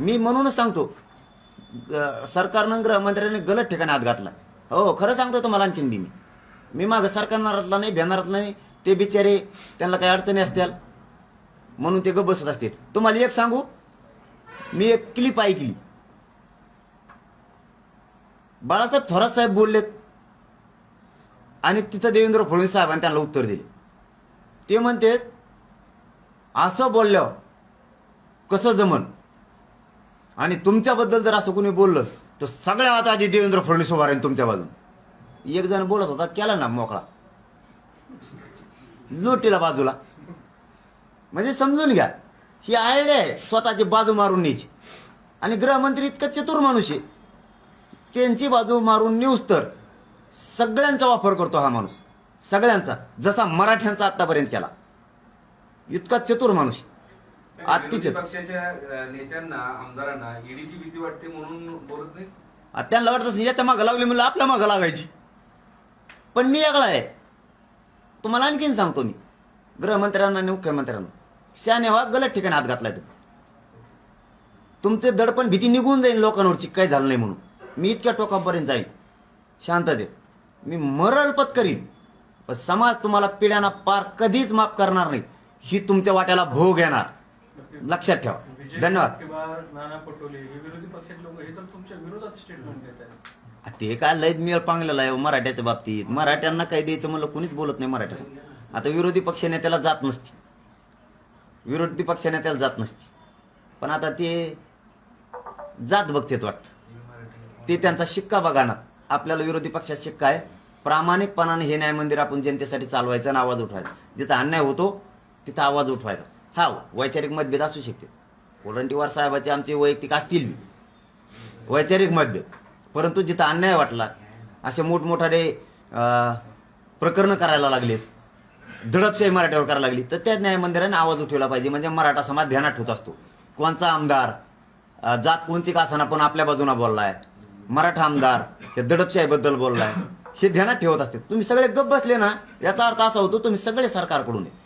मी म्हणूनच सांगतो ग- सरकारनं गृहमंत्र्याने गलत ठिकाणी हात घातला. हो खरं सांगतो तुम्हाला आणखीन मी. मी मागं सरकारणारातला नाही भेनारातला नाही. ते बिचारे त्यांना काही अडचणी असतील म्हणून ते ग बसत असतील. तुम्हाला एक सांगू? मी एक क्लिप ऐकली. बाळासाहेब थोरात साहेब बोललेत आणि तिथं देवेंद्र फडणवीस साहेबांनी त्यांना उत्तर दिले. ते म्हणते असं बोलल्यावर कसं जमन? आणि तुमच्याबद्दल जर असं कोणी बोललं तर सगळ्यात आधी देवेंद्र फडणवीस उभा राहील तुमच्या बाजून एक जण बोलत होता केला ना मोकळा. लोटीला बाजूला. म्हणजे समजून घ्या ही आयडिया आहे स्वतःची बाजू मारून न्यायची आणि गृहमंत्री इतका चतुर माणूस आहे. त्यांची बाजू मारून न्यूज तर सगळ्यांचा वापर करतो हा माणूस. सगळ्यांचा जसा मराठ्यांचा आतापर्यंत केला. इतका चतुर माणूस चतुर पक्षाच्या नेत्यांना आमदारांना ईडीची भीती वाटते म्हणून बोलत नाही त्यांना वाटत याच्या मागं लागली म्हणलं आपल्या मागं लागायची. पण मी वेगळा आहे. तुम्हाला आणखीन सांगतो मी. गृहमंत्र्यांना आणि मुख्यमंत्र्यांना. शाने व्हा गलत ठिकाणी हात घातलाय तुम्ही. तुमचे दडपण भीती निघून जाईल लोकांवरची काय झालं नाही म्हणून. मी इतक्या टोकापर्यंत जाईन. शांततेत मी मरल पत्करीन पण समाज तुम्हाला पिढ्यांना पार कधीच माफ करणार नाही. ही तुमच्या वाट्याला भोग येणार. लक्षात ठेवा. धन्यवाद. वडेट्टीवार, नाना पटोले हे विरोधी पक्षाचे लोक हे तर तुमच्या विरोधात स्टेटमेंट देत आहेत. ते काय लयच मेळ पांगलेला आहे हो मराठ्याच्या बाबतीत. मराठ्यांना काय द्यायचं म्हणलं कुणीच बोलत नाही मराठ्यात आता विरोधी पक्ष नेत्याला जात नसते. विरोधी पक्ष नेत्याला जात नसते. पण आता ते जात बघतेत वाटतं. ते त्यांचा शिक्का बघा ना. आपल्याला विरोधी पक्षात शिक्का आहे. प्रामाणिकपणाने हे न्याय मंदिर आपण जनतेसाठी चालवायचं आणि आवाज उठवायचा. जिथं अन्याय होतो तिथं आवाज उठवायचा. हा वैचारिक मतभेद असू शकते. कोलंटीवार साहेबाचे आमचे वैयक्तिक असतील वैचारिक मतभेद. परंतु जिथं अन्याय वाटला असे मोठमोठाले प्रकरण करायला लागलेत. दडपशाही मराठ्यावर करायला लागली. तर त्या न्याय मंदिराने आवाज उठवला पाहिजे. म्हणजे मराठा समाज ध्यानात ठेवत असतो. कोणचा आमदार जात कोणची का असताना पण आपल्या बाजूला बोललाय. मराठा आमदार हे दडपशाहीबद्दल बोललाय. हे ध्यानात ठेवत असते. तुम्ही सगळे गप बसले ना याचा अर्थ असा होतो तुम्ही सगळे सरकारकडून आहे.